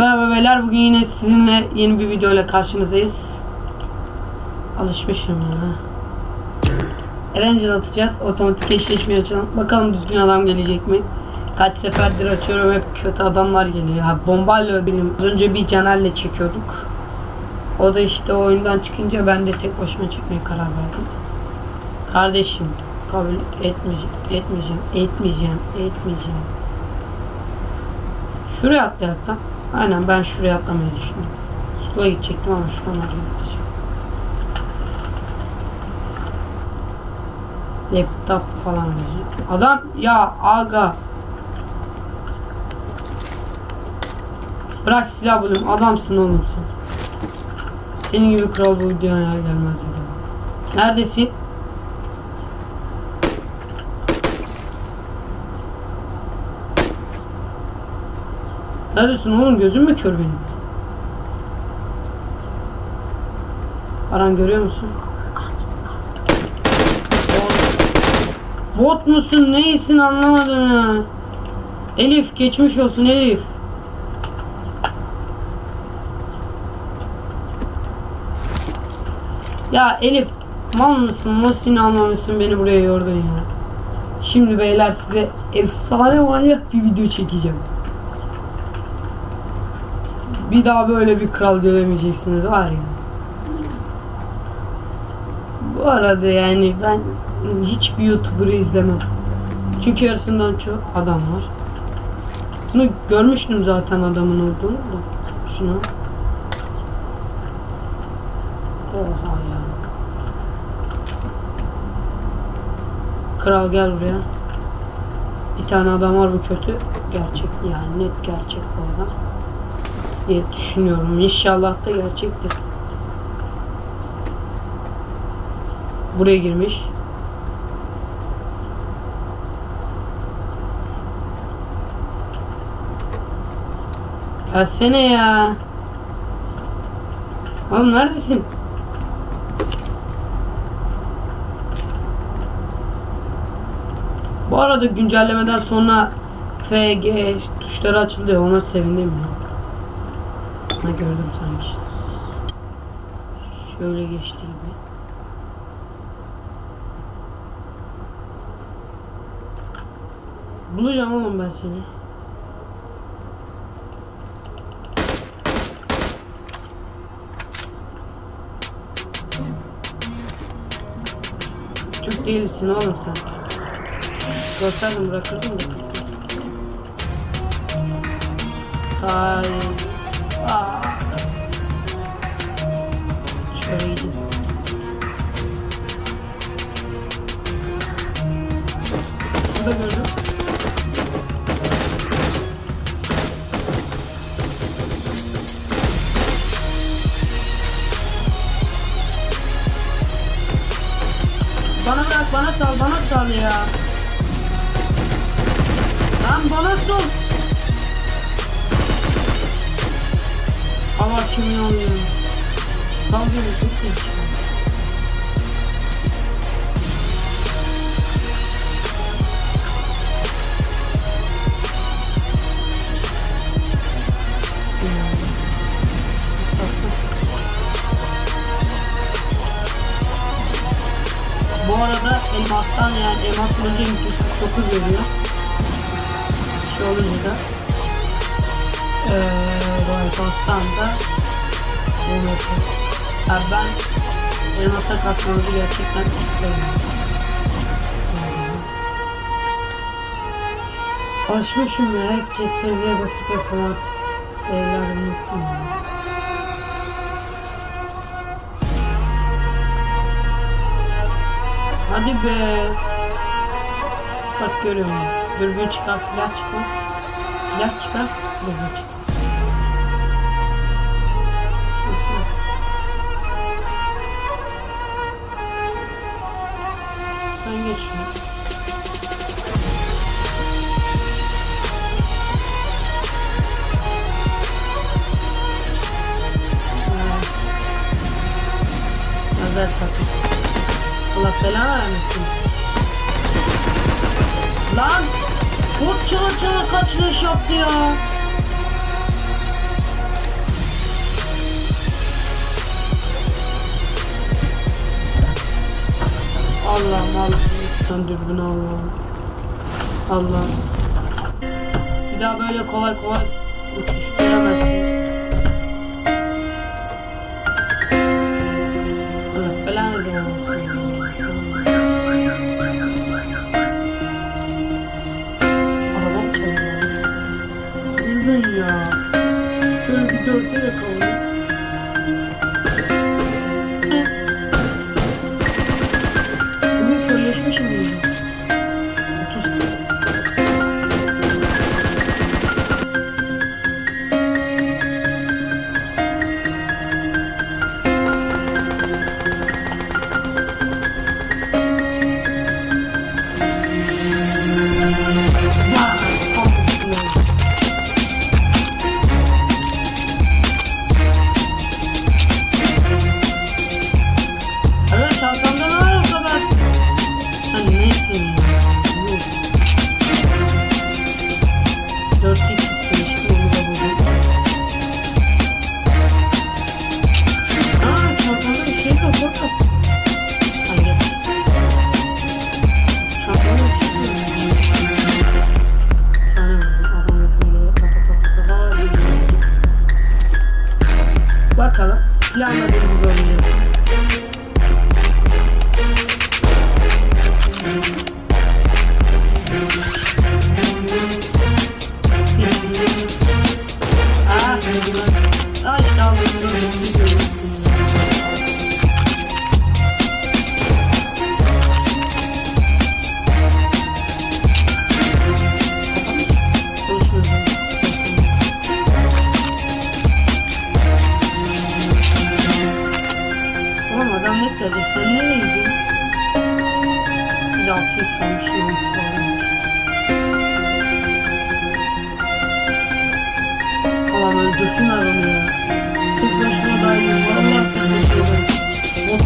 Merhaba beyler bugün yine sizinle yeni bir video ile karşınızdayız. Alışmışım ya. Erangel atacağız. Otomatik eşleşme açalım. Bakalım düzgün adam gelecek mi? Kaç seferdir açıyorum hep kötü adamlar geliyor. Ha bombayla benim. Az önce bir Caner'le çekiyorduk. O da işte oyundan çıkınca ben de tek başıma çekmeye karar verdim. Kardeşim kabul etmeyeceğim, etmeyeceğim, etmeyeceğim, etmeyeceğim. Şuraya lan. Aynen ben şuraya atlamayı düşündüm. Skula gidecektim ama şu an oraya gideceğim. Laptop falan diyeceğim. Adam ya aga. Bırak silah bulayım. Adamsın oğlum sen. Senin gibi kral bu videoya gelmez daha. Neredesin? Neredesin oğlum gözün mü kör benim? Aran görüyor musun? Bot, musun neysin anlamadım ya. Elif geçmiş olsun Elif. Ya Elif mal mısın? Muhsin almamışsın beni buraya yordun ya. Şimdi beyler size efsane manyak bir video çekeceğim. Bir daha böyle bir kral göremeyeceksiniz var ya. Bu arada yani ben hiçbir YouTuber'ı izlemem. Çünkü yarısından çok adam var. Bunu görmüştüm zaten adamın olduğunu da. Şunu. Oha ya. Kral gel buraya. Bir tane adam var bu kötü. Gerçek yani net gerçek bu adam diye düşünüyorum. İnşallah da gerçektir. Buraya girmiş. Gelsene ya. Oğlum neredesin? Bu arada güncellemeden sonra FG tuşları açılıyor. Ona sevindim ya. Ha gördüm sanki. Şöyle geçti gibi. Bulacağım oğlum ben seni. Türk değilsin oğlum sen. Gösterdim bırakırdım da. Hayır. Bana bırak, bana sal, bana sal ya. Lan bana sal. Bu arada elmastan yani elmas olunca 249 veriyor. Şey olunca da. Eee elmastan da yapıyor. Yani ben elmasa kasmanızı gerçekten isterim. Alışmışım ya hep CTRL'ye basıp yapılan şeyler unuttum. Hadi be. Bak görüyorum. Dürbün çıkar silah çıkmaz. Silah çıkar dürbün çıkar. şunu. Nazar sakın. Allah belanı vermesin. Lan! Kurt çığır çığır kaçırış yaptı ya. Allah'ım Allah'ım lütfen dürbün Allah'ım. Allah'ım. Bir daha böyle kolay kolay uçuş göremezsiniz. Allah belanızı versin. Arabam çalıyor. Dürbün ya. Şöyle bir dörtte yakalayayım.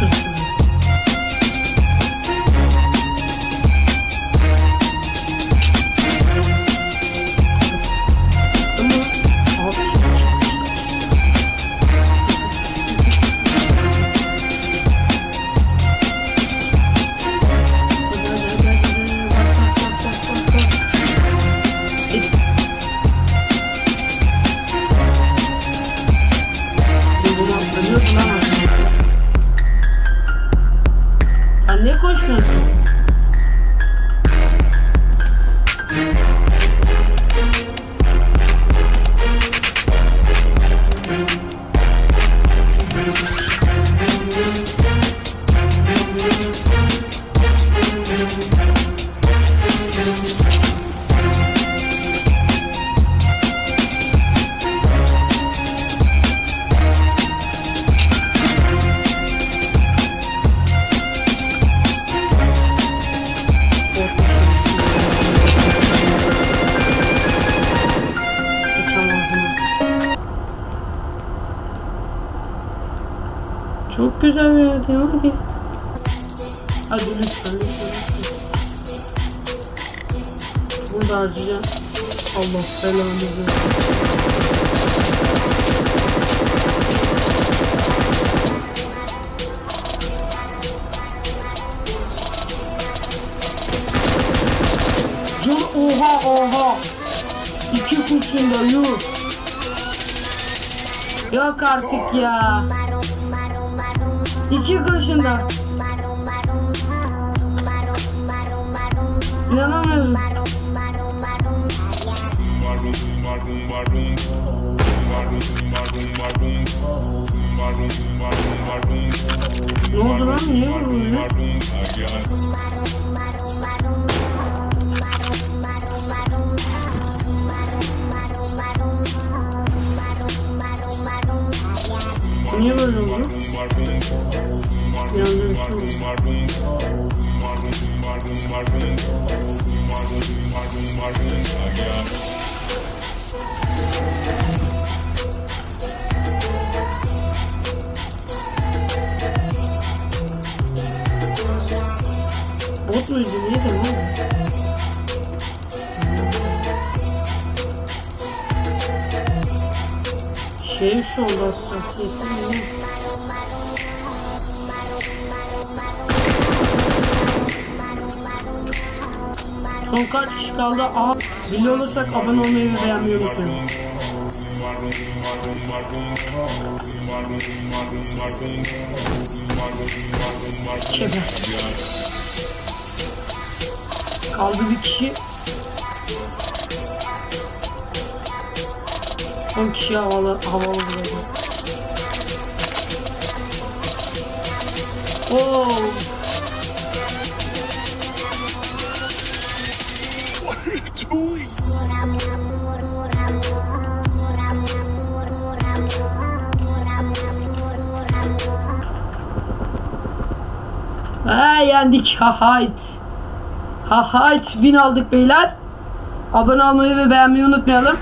Peace. Sen niye Çok güzel bir yer değil mi? Hadi. Hadi lütfen lütfen. lütfen. Burada harcayacağım. Allah belanı versin. Can oha oha. İki kurşun da yuh. Yok artık ya. İki kurşun da. İnanamıyorum. Muydu? Neydi lan? Şey şu oldu aslında. Son kaç kişi kaldı? Aa, birli olursak abone olmayı ve beğenmeyi unutmayın. Şefe. Kaldı bir kişi. Son kişi havalı, havalı burada. Oo. Ha yendik. Ha hayt. Ha hayt. Win aldık beyler. Abone olmayı ve beğenmeyi unutmayalım.